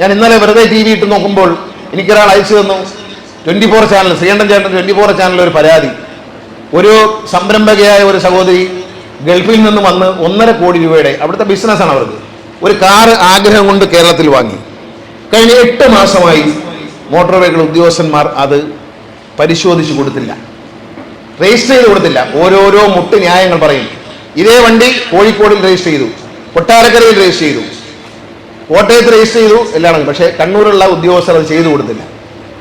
ഞാൻ ഇന്നലെ വെറുതെ ടി വി ഇട്ട് നോക്കുമ്പോൾ എനിക്കൊരാൾ അയച്ചു തന്നു. ട്വന്റി ഫോർ ചാനൽ ശ്രീകണ്ഠൻ ചേട്ടൻ ട്വന്റി ഫോർ ചാനൽ ഒരു പരാതി. ഒരു സംരംഭകയായ ഒരു സഹോദരി ഗൾഫിൽ നിന്ന് വന്ന് ഒന്നര കോടി രൂപയുടെ അവിടുത്തെ ബിസിനസ്സാണ് അവർക്ക്. ഒരു കാറ് ആഗ്രഹം കൊണ്ട് കേരളത്തിൽ വാങ്ങി. കഴിഞ്ഞ എട്ട് മാസമായി മോട്ടോർ വെഹിക്കിൾ ഉദ്യോഗസ്ഥന്മാർ അത് പരിശോധിച്ചു കൊടുത്തില്ല. രജിസ്റ്റർ ചെയ്ത് കൊടുത്തില്ല. ഓരോരോ മുട്ട് ന്യായങ്ങൾ പറയും. ഇതേ വണ്ടി കോഴിക്കോടിൽ രജിസ്റ്റർ ചെയ്തു. കൊട്ടാരക്കരയിൽ രജിസ്റ്റർ ചെയ്തു. കോട്ടയത്ത് രജിസ്റ്റർ ചെയ്തു എല്ലാം പക്ഷേ കണ്ണൂരുള്ള ഉദ്യോഗസ്ഥർ അത് ചെയ്തു കൊടുത്തില്ല.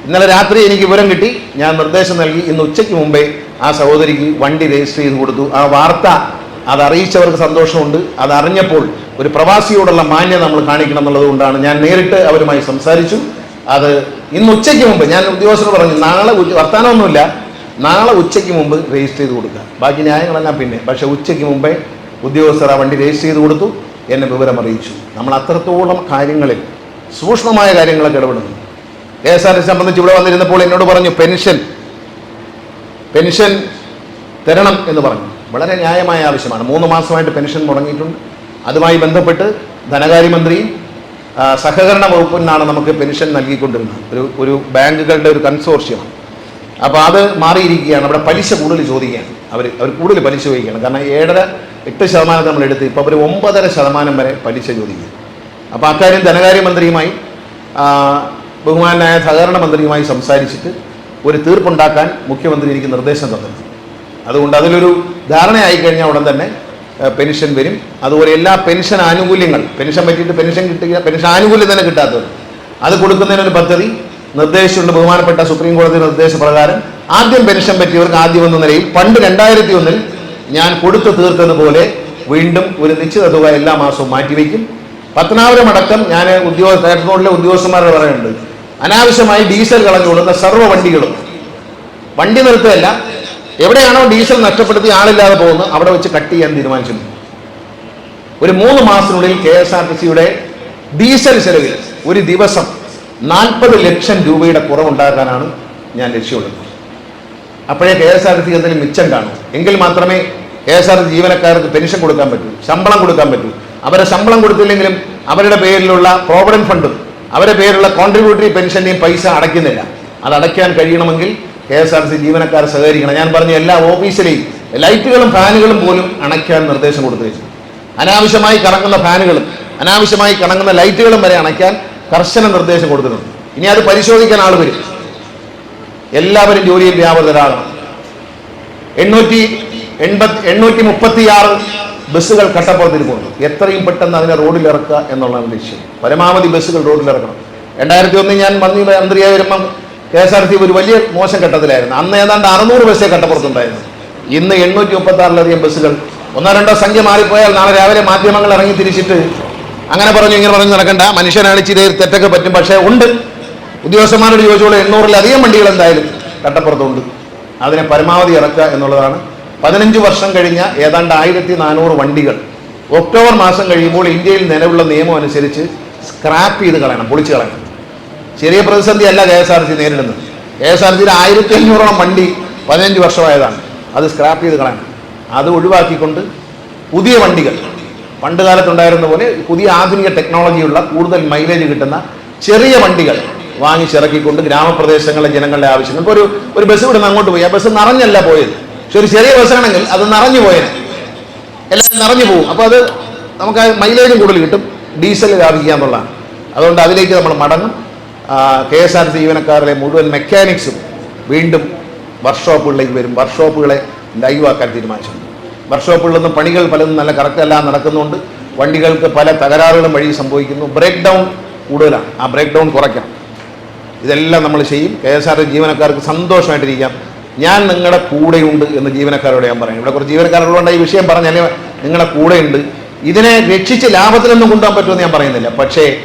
ഇന്നലെ രാത്രി എനിക്ക് വിവരം കിട്ടി. ഞാൻ നിർദ്ദേശം നൽകി. ഇന്ന് ഉച്ചയ്ക്ക് മുമ്പേ ആ സഹോദരിക്ക് വണ്ടി രജിസ്റ്റർ ചെയ്ത് കൊടുത്തു. ആ വാർത്ത അത് അറിയിച്ചവർക്ക് സന്തോഷമുണ്ട്. അത് അറിഞ്ഞപ്പോൾ ഒരു പ്രവാസിയോടുള്ള മാന്യത നമ്മൾ കാണിക്കണം എന്നുള്ളതുകൊണ്ടാണ് ഞാൻ നേരിട്ട് അവരുമായി സംസാരിച്ചു. അത് ഇന്ന് ഉച്ചയ്ക്ക് മുമ്പ് ഞാൻ ഉദ്യോഗസ്ഥർ പറഞ്ഞു നാളെ വർത്തമാനമൊന്നുമില്ല നാളെ ഉച്ചയ്ക്ക് മുമ്പ് രജിസ്റ്റർ ചെയ്ത് കൊടുക്കുക. ബാക്കി ന്യായങ്ങളെല്ലാം പിന്നെ. പക്ഷേ ഉച്ചയ്ക്ക് മുമ്പേ ഉദ്യോഗസ്ഥർ ആ വണ്ടി രജിസ്റ്റർ ചെയ്ത് കൊടുത്തു. എന്നെ വിവരം അറിയിച്ചു. നമ്മൾ അത്രത്തോളം കാര്യങ്ങളിൽ സൂക്ഷ്മമായ കാര്യങ്ങളൊക്കെ ഇടപെടുന്നു. കെ എസ് ആർ ടി സംബന്ധിച്ച് ഇവിടെ വന്നിരുന്നപ്പോൾ എന്നോട് പറഞ്ഞു പെൻഷൻ പെൻഷൻ തരണം എന്ന് പറഞ്ഞു. വളരെ ന്യായമായ ആവശ്യമാണ്. മൂന്ന് മാസമായിട്ട് പെൻഷൻ മുടങ്ങിയിട്ടുണ്ട് അതുമായി ബന്ധപ്പെട്ട് ധനകാര്യമന്ത്രിയും സഹകരണ വകുപ്പിൽ നിന്നാണ് നമുക്ക് പെൻഷൻ നൽകിക്കൊണ്ടിരുന്നത്. ഒരു ഒരു ബാങ്കുകളുടെ ഒരു കൺസോർഷ്യമാണ് അപ്പോൾ അത് മാറിയിരിക്കുകയാണ്. അവിടെ പലിശ കൂടുതൽ ചോദിക്കുകയാണ്. അവർ അവർ കൂടുതൽ പലിശ ചോദിക്കുകയാണ്. കാരണം ഏഴര എട്ട് ശതമാനം നമ്മൾ എടുത്ത് ഇപ്പോൾ അവർ ഒമ്പതര ശതമാനം വരെ പലിശ ചോദിക്കുക അപ്പോൾ അക്കാര്യം ധനകാര്യമന്ത്രിയുമായി ബഹുമാനായ സഹകരണ മന്ത്രിയുമായി സംസാരിച്ചിട്ട് ഒരു തീർപ്പുണ്ടാക്കാൻ മുഖ്യമന്ത്രി എനിക്ക് നിർദ്ദേശം തന്നിരുന്നു അതുകൊണ്ട് അതിലൊരു ധാരണയായി കഴിഞ്ഞാൽ ഉടൻ തന്നെ പെൻഷൻ വരും. അതുപോലെ എല്ലാ പെൻഷൻ ആനുകൂല്യങ്ങൾ പെൻഷൻ പറ്റിയിട്ട് പെൻഷൻ കിട്ടുക പെൻഷൻ ആനുകൂല്യം തന്നെ കിട്ടാത്തത് അത് കൊടുക്കുന്നതിനൊരു പദ്ധതി നിർദ്ദേശമുണ്ട് ബഹുമാനപ്പെട്ട സുപ്രീം കോടതി നിർദ്ദേശപ്രകാരം ആദ്യം പെൻഷൻ പറ്റിയവർക്ക് ആദ്യം എന്ന നിലയിൽ പണ്ട് രണ്ടായിരത്തി ഒന്നിൽ ഞാൻ കൊടുത്തു തീർത്തതുപോലെ വീണ്ടും ഒരു നിശ്ചിത തുക എല്ലാ മാസവും മാറ്റിവെക്കും. പത്തനാപുരം അടക്കം ഞാൻ ഉദ്യോഗ റോഡിലെ ഉദ്യോഗസ്ഥന്മാരോട് പറയുന്നുണ്ട് അനാവശ്യമായി ഡീസൽ കളഞ്ഞു കൊടുക്കുന്ന സർവ വണ്ടികളും. വണ്ടി നിർത്തുകയല്ല എവിടെയാണോ ഡീസൽ നഷ്ടപ്പെടുത്തി ആളില്ലാതെ പോകുന്നത് അവിടെ വെച്ച് കട്ട് ചെയ്യാൻ തീരുമാനിച്ചു ഒരു മൂന്ന് മാസത്തിനുള്ളിൽ കെ എസ് ആർ ടി സിയുടെ ഡീസൽ ചെലവിൽ ഒരു ദിവസം നാൽപ്പത് ലക്ഷം രൂപയുടെ കുറവുണ്ടാക്കാനാണ് ഞാൻ ലക്ഷ്യമുള്ളത് അപ്പോഴേ K S R T C എന്തെങ്കിലും മിച്ചം കാണും. എങ്കിൽ മാത്രമേ കെ എസ് ആർ ജീവനക്കാർക്ക് പെൻഷൻ കൊടുക്കാൻ പറ്റൂ ശമ്പളം കൊടുക്കാൻ പറ്റൂ. അവരെ ശമ്പളം കൊടുത്തില്ലെങ്കിലും അവരുടെ പേരിലുള്ള പ്രോവിഡന്റ് ഫണ്ടും അവരുടെ പേരിലുള്ള കോൺട്രിബ്യൂട്ടറി പെൻഷന്റെയും പൈസ അടയ്ക്കുന്നില്ല. അത് അടയ്ക്കാൻ കഴിയണമെങ്കിൽ കെ എസ് ആർ സി ജീവനക്കാർ സഹകരിക്കണം. ഞാൻ പറഞ്ഞ എല്ലാ ഓഫീസിലെയും ലൈറ്റുകളും ഫാനുകളും പോലും അണയ്ക്കാൻ നിർദ്ദേശം കൊടുത്തു വെച്ചു അനാവശ്യമായി കറങ്ങുന്ന ഫാനുകളും അനാവശ്യമായി കറങ്ങുന്ന ലൈറ്റുകളും വരെ അണയ്ക്കാൻ കർശന നിർദ്ദേശം കൊടുത്തിട്ടുണ്ട്. ഇനി അത് പരിശോധിക്കാൻ ആൾ വരും. എല്ലാവരും ജോലിയിൽ വ്യാപൃതരാകണം. എണ്ണൂറ്റി എൺപത്തി എണ്ണൂറ്റി മുപ്പത്തിയാറ് ബസ്സുകൾ കട്ടപ്പുറത്തിരിക്കുന്നു എത്രയും പെട്ടെന്ന് അതിനെ റോഡിൽ ഇറക്കുക എന്നുള്ളതാണ് ലക്ഷ്യം. പരമാവധി ബസ്സുകൾ റോഡിൽ ഇറക്കണം രണ്ടായിരത്തി ഒന്നിൽ ഞാൻ മന്ത്രി മന്ത്രിയായി വരുമ്പം കെ എസ് ആർ ടി ഒരു വലിയ മോശം ഘട്ടത്തിലായിരുന്നു. അന്ന് ഏതാണ്ട് അറുന്നൂറ് ബസ്സേ കട്ടപ്പുറത്തുണ്ടായിരുന്നു ഇന്ന് എണ്ണൂറ്റി മുപ്പത്തി ആറിലധികം ബസ്സുകൾ. ഒന്നോ രണ്ടോ സംഖ്യ മാറിപ്പോയാൽ നാളെ രാവിലെ മാധ്യമങ്ങൾ ഇറങ്ങി തിരിച്ചിട്ട് അങ്ങനെ പറഞ്ഞു ഇങ്ങനെ പറഞ്ഞു നടക്കണ്ട. മനുഷ്യനാണ് ഇച്ചിരി തെറ്റൊക്കെ പറ്റും പക്ഷേ ഉണ്ട്. ഉദ്യോഗസ്ഥന്മാരോട് ചോദിച്ചോളൂ എണ്ണൂറിലധികം വണ്ടികൾ എന്തായാലും കട്ടപ്പുറത്തുണ്ട് അതിനെ പരമാവധി ഇറക്കുക എന്നുള്ളതാണ് പതിനഞ്ച് വർഷം കഴിഞ്ഞ ഏതാണ്ട് ആയിരത്തി നാനൂറ് വണ്ടികൾ ഒക്ടോബർ മാസം കഴിയുമ്പോൾ ഇന്ത്യയിൽ നിലവിലുള്ള നിയമം അനുസരിച്ച് സ്ക്രാപ്പ് ചെയ്ത് കളയണം പൊളിച്ചു കളയണം. ചെറിയ പ്രതിസന്ധി അല്ല കെ എസ് ആർ സി നേരിടുന്നത്. കെ എസ് ആർ സിയിൽ ആയിരത്തി അഞ്ഞൂറോളം വണ്ടി പതിനഞ്ച് വർഷമായതാണ്. അത് സ്ക്രാപ്പ് ചെയ്ത് കളയണം. അത് ഒഴിവാക്കിക്കൊണ്ട് പുതിയ വണ്ടികൾ പണ്ട് കാലത്തുണ്ടായിരുന്ന പോലെ പുതിയ ആധുനിക ടെക്നോളജിയുള്ള കൂടുതൽ മൈലേജ് കിട്ടുന്ന ചെറിയ വണ്ടികൾ വാങ്ങിച്ചിറക്കിക്കൊണ്ട് ഗ്രാമപ്രദേശങ്ങളിലെ ജനങ്ങളുടെ ആവശ്യങ്ങൾ ഇപ്പോൾ ഒരു ഒരു ബസ് ഇവിടുന്ന് അങ്ങോട്ട് പോയി. ആ ബസ് നിറഞ്ഞല്ല പോയത്. പക്ഷെ ഒരു ചെറിയ ബസ്സാണെങ്കിൽ അത് നിറഞ്ഞു പോയത് എല്ലാം നിറഞ്ഞു പോകും അപ്പോൾ അത് നമുക്ക് മൈലേജും കൂടുതൽ കിട്ടും. ഡീസൽ ലാഭിക്കുക എന്നുള്ളതാണ്. അതുകൊണ്ട് അതിലേക്ക് നമ്മൾ മടങ്ങും. കെ എസ് ആർ സി ജീവനക്കാരിലെ മുഴുവൻ മെക്കാനിക്സും വീണ്ടും വർക്ക്ഷോപ്പുകളിലേക്ക് വരും. വർക്ക്ഷോപ്പുകളെ ലൈവാക്കാൻ തീരുമാനിച്ചിട്ടുണ്ട്. വർക്ക്ഷോപ്പുകളിൽ നിന്നും പണികൾ പലതും നല്ല കറക്റ്റെല്ലാം നടക്കുന്നുണ്ട്. വണ്ടികൾക്ക് പല തകരാറുകളും വഴി സംഭവിക്കുന്നു. ബ്രേക്ക് ഡൗൺ കൂടുതലാണ്. ആ ബ്രേക്ക് ഡൗൺ കുറയ്ക്കാം. ഇതെല്ലാം നമ്മൾ ചെയ്യും. കെ എസ് ആർ ജീവനക്കാർക്ക് സന്തോഷമായിട്ടിരിക്കാം. ഞാൻ നിങ്ങളുടെ കൂടെയുണ്ട് എന്ന് ജീവനക്കാരോട് ഞാൻ പറയും. ഇവിടെ കുറച്ച് ജീവനക്കാരുള്ളതുകൊണ്ട് ഈ വിഷയം പറഞ്ഞാൽ നിങ്ങളുടെ കൂടെയുണ്ട്. ഇതിനെ രക്ഷിച്ച് ലാഭത്തിലൊന്നും കൊണ്ടുപോകാൻ പറ്റുമെന്ന് ഞാൻ പറയുന്നില്ല. പക്ഷേ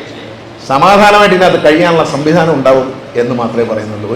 സമാധാനമായിട്ട് ഇതിനകത്ത് കഴിയാനുള്ള സംവിധാനം ഉണ്ടാവും എന്ന് മാത്രമേ പറയുന്നുള്ളൂ.